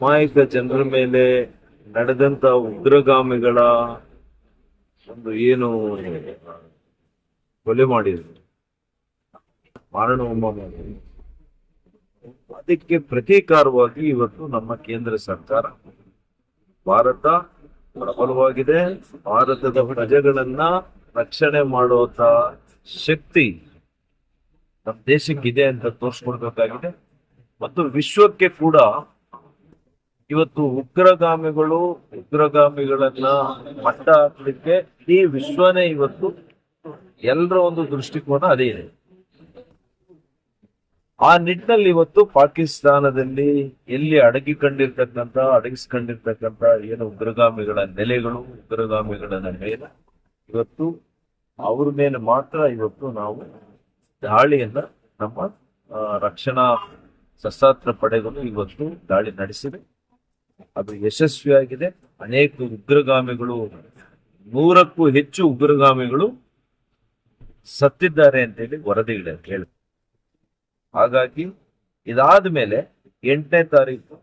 ಅಮಾಯಕ ಜನರ ಮೇಲೆ ನಡೆದಂತ ಉಗ್ರಗಾಮಿಗಳ ಒಂದು ಏನು ಕೊಲೆ ಮಾಡಿದ್ರು. ಮಾರಣ ಹೋಮ ಅದಕ್ಕೆ ಪ್ರತೀಕಾರವಾಗಿ ಇವತ್ತು ನಮ್ಮ ಕೇಂದ್ರ ಸರ್ಕಾರ ಭಾರತ ಪ್ರಬಲವಾಗಿದೆ. ಭಾರತದ ಪ್ರಜೆಗಳನ್ನ ರಕ್ಷಣೆ ಮಾಡುವಂತ ಶಕ್ತಿ ನಮ್ಮ ದೇಶಕ್ಕಿದೆ ಅಂತ ತೋರಿಸ್ಕೊಡ್ಬೇಕಾಗಿದೆ. ಮತ್ತು ವಿಶ್ವಕ್ಕೆ ಕೂಡ ಇವತ್ತು ಉಗ್ರಗಾಮಿಗಳು, ಉಗ್ರಗಾಮಿಗಳನ್ನ ಮಟ್ಟ ಹಾಕ್ಲಿಕ್ಕೆ ಈ ವಿಶ್ವನೇ ಇವತ್ತು ಎಲ್ಲರ ಒಂದು ದೃಷ್ಟಿಕೋನ ಅದೇ ಇದೆ. ಆ ನಿಟ್ಟಿನಲ್ಲಿ ಇವತ್ತು ಪಾಕಿಸ್ತಾನದಲ್ಲಿ ಎಲ್ಲಿ ಅಡಗಿಕೊಂಡಿರ್ತಕ್ಕಂಥ, ಅಡಗಿಸ್ಕೊಂಡಿರ್ತಕ್ಕಂಥ ಏನು ಉಗ್ರಗಾಮಿಗಳ ನೆಲೆಗಳು, ಉಗ್ರಗಾಮಿಗಳ ಮೇಲೆ ಇವತ್ತು ಅವ್ರ ಮೇಲೆ ಮಾತ್ರ ಇವತ್ತು ನಾವು ದಾಳಿಯನ್ನ ನಮ್ಮ ರಕ್ಷಣಾ ಸಶಸ್ತ್ರ ಪಡೆಗಳು ಇವತ್ತು ದಾಳಿ ನಡೆಸಿವೆ. ಅದು ಯಶಸ್ವಿಯಾಗಿದೆ. ಅನೇಕ ಉಗ್ರಗಾಮಿಗಳು, ನೂರಕ್ಕೂ ಹೆಚ್ಚು ಉಗ್ರಗಾಮಿಗಳು ಸತ್ತಿದ್ದಾರೆ ಅಂತೇಳಿ ವರದಿಗಳು ಕೇಳಿ ಹಾಗಾಗಿ ಇದಾದ ಮೇಲೆ ಎಂಟನೇ ತಾರೀಕು,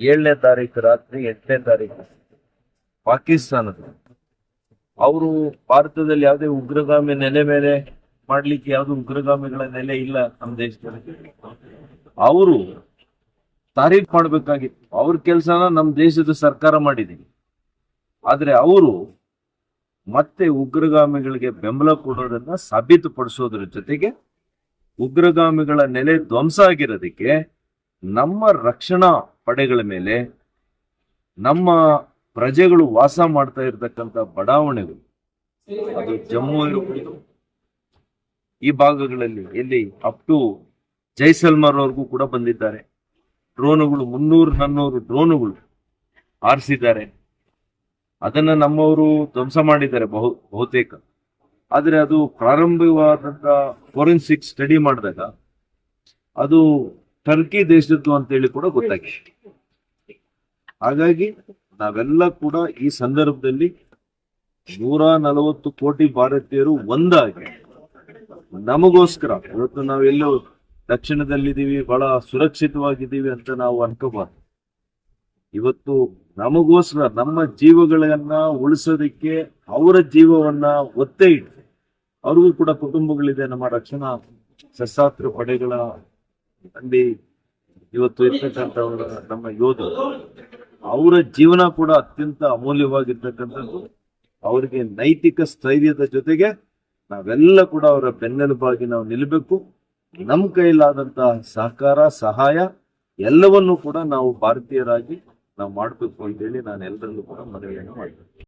ಏಳನೇ ತಾರೀಕು ರಾತ್ರಿ ಎಂಟನೇ ತಾರೀಕು ಪಾಕಿಸ್ತಾನದ ಅವರು ಭಾರತದಲ್ಲಿ ಯಾವುದೇ ಉಗ್ರಗಾಮಿ ನೆಲೆ ಮೇಲೆ ಮಾಡ್ಲಿಕ್ಕೆ ಯಾವ್ದು ಉಗ್ರಗಾಮಿಗಳ ನೆಲೆ ಇಲ್ಲ ನಮ್ಮ ದೇಶದಲ್ಲಿ. ಅವರು ತಾರೀಫ್ ಮಾಡಬೇಕಾಗಿತ್ತು ಅವ್ರ ಕೆಲಸನ ನಮ್ಮ ದೇಶದ ಸರ್ಕಾರ ಮಾಡಿದೆ ಆದರೆ ಅವರು ಮತ್ತೆ ಉಗ್ರಗಾಮಿಗಳಿಗೆ ಬೆಂಬಲ ಕೊಡೋದನ್ನ ಸಾಬೀತುಪಡಿಸೋದ್ರ ಜೊತೆಗೆ ಉಗ್ರಗಾಮಿಗಳ ನೆಲೆ ಧ್ವಂಸ ಆಗಿರೋದಕ್ಕೆ ನಮ್ಮ ರಕ್ಷಣಾ ಪಡೆಗಳ ಮೇಲೆ ನಮ್ಮ ಪ್ರಜೆಗಳು ವಾಸ ಮಾಡ್ತಾ ಇರತಕ್ಕಂತ ಬಡಾವಣೆಗಳು, ಅದು ಜಮ್ಮು ಇರಬಹುದು ಈ ಭಾಗಗಳಲ್ಲಿ, ಎಲ್ಲಿ ಅಪ್ ಟು ಜೈಸಲ್ಮರ್ ಅವ್ರಿಗೂ ಕೂಡ ಬಂದಿದ್ದಾರೆ. ಡ್ರೋನುಗಳು, ಮುನ್ನೂರು, ನಾನ್ನೂರು ಡ್ರೋನುಗಳು ಹಾರಿಸಿದ್ದಾರೆ ಅದನ್ನ ನಮ್ಮವರು ಧ್ವಂಸ ಮಾಡಿದ್ದಾರೆ ಬಹು, ಬಹುತೇಕ. ಆದ್ರೆ ಅದು ಪ್ರಾರಂಭವಾದಂತ ಫೋರೆನ್ಸಿಕ್ ಸ್ಟಡಿ ಮಾಡಿದಾಗ ಅದು ಟರ್ಕಿ ದೇಶದ್ದು ಅಂತೇಳಿ ಕೂಡ ಗೊತ್ತಾಗಿದೆ. ಹಾಗಾಗಿ ನಾವೆಲ್ಲ ಕೂಡ ಈ ಸಂದರ್ಭದಲ್ಲಿ ನೂರ ನಲವತ್ತು ಕೋಟಿ ಭಾರತೀಯರು ಒಂದಾಗಿ ನಮಗೋಸ್ಕರ, ಇವತ್ತು ನಾವೆಲ್ಲೋ ದಕ್ಷಿಣದಲ್ಲಿದ್ದೀವಿ, ಬಹಳ ಸುರಕ್ಷಿತವಾಗಿದ್ದೀವಿ ಅಂತ ನಾವು ಅನ್ಕೋಬಾರ್ದು. ಇವತ್ತು ನಮಗೋಸ್ಕರ, ನಮ್ಮ ಜೀವಗಳನ್ನ ಉಳಿಸೋದಕ್ಕೆ ಅವರ ಜೀವವನ್ನ ಒತ್ತೆ ಇಟ್ಟು ಅವ್ರಿಗೂ ಕೂಡ ಕುಟುಂಬಗಳಿದೆ, ನಮ್ಮ ರಕ್ಷಣಾ ಸಶಸ್ತ್ರ ಪಡೆಗಳ ಅಲ್ಲಿ ಇವತ್ತು ಇರ್ತಕ್ಕಂಥವರ ನಮ್ಮ ಯೋಧರು. ಅವರ ಜೀವನ ಕೂಡ ಅತ್ಯಂತ ಅಮೂಲ್ಯವಾಗಿರ್ತಕ್ಕಂಥದ್ದು. ಅವರಿಗೆ ನೈತಿಕ ಸ್ಥೈರ್ಯದ ಜೊತೆಗೆ ನಾವೆಲ್ಲ ಕೂಡ ಅವರ ಬೆನ್ನೆಲುಬಾಗಿ ನಾವು ನಿಲ್ಲಬೇಕು ನಮ್ಮ ಕೈಲಾದಂತಹ ಸಹಕಾರ, ಸಹಾಯ ಎಲ್ಲವನ್ನೂ ಕೂಡ ನಾವು ಭಾರತೀಯರಾಗಿ ನಾವು ಮಾಡಬೇಕು ಅಂತೇಳಿ ನಾನು ಎಲ್ಲರಲ್ಲೂ ಕೂಡ ಮನವಿಯನ್ನು ಮಾಡ್ತೇನೆ.